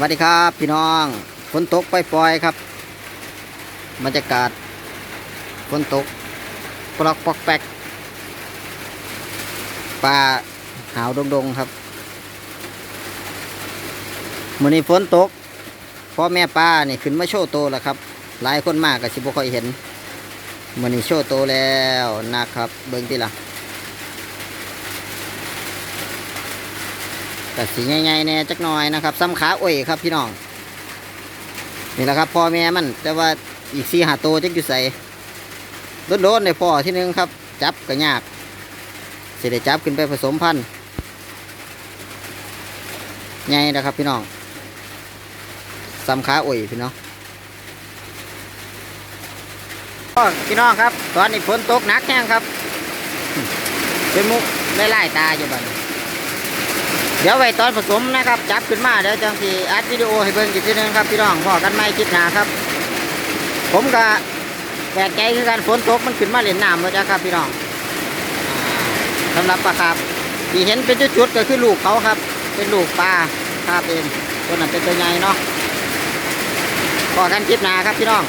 วัสดีครับ พี่น้องฝนตกปล่อยๆครับบรรยากาศฝนตกปลอกปอกแปกป่าหาวดงๆครับมื่อนี้ฝนตกพ่อแม่ป้านี่ขึ้นมาโชว์โตแล้วครับ หลายคนมากก็สิบ่ค่อยเห็นมื่อนี้โชว์โตแล้วนะครับ เบิ่งทีละ กัสีใหญ่ๆแน่จักหน่อยนะครับซ้ำขาอ้อยครับพี่น้อง นี่แหละครับพ่อแม่มัน แต่ว่าอีกสี่หาโตวจักอยู่ใส่โดนๆในพ่อที่หนึงครับ จับก็ยากสิได้จับขึ้นไปผสมพันธุ์ใหญ่นะครับพี่น้องซ้ำขาอ้อยพี่น้องพี่น้องครับ ตอนนี้ฝนตกหนักแห้งครับเป็นมุกได้ไล่ตาอยู่บ้าน เดี๋ยวไว้ตอนผสมนะครับ จับขึ้นมาเดี๋ยวจังสีอัดวิดีโอให้เบิ่งอีกทีนึงครับพี่น้องพอกันไม่คิดหนาครับ ผมก็แปลกใจคือการฝนตกมันขึ้นมาเล่นน้ำเลยจ้ะครับพี่น้องอ่าสำหรับปลาครับที่เห็นเป็นจุดๆก็คือลูกเขาครับ เป็นลูกปลาครับเองตัวนั้นเป็นตัวใหญ่เนาะพอกันคลิปหนาครับพี่น้อง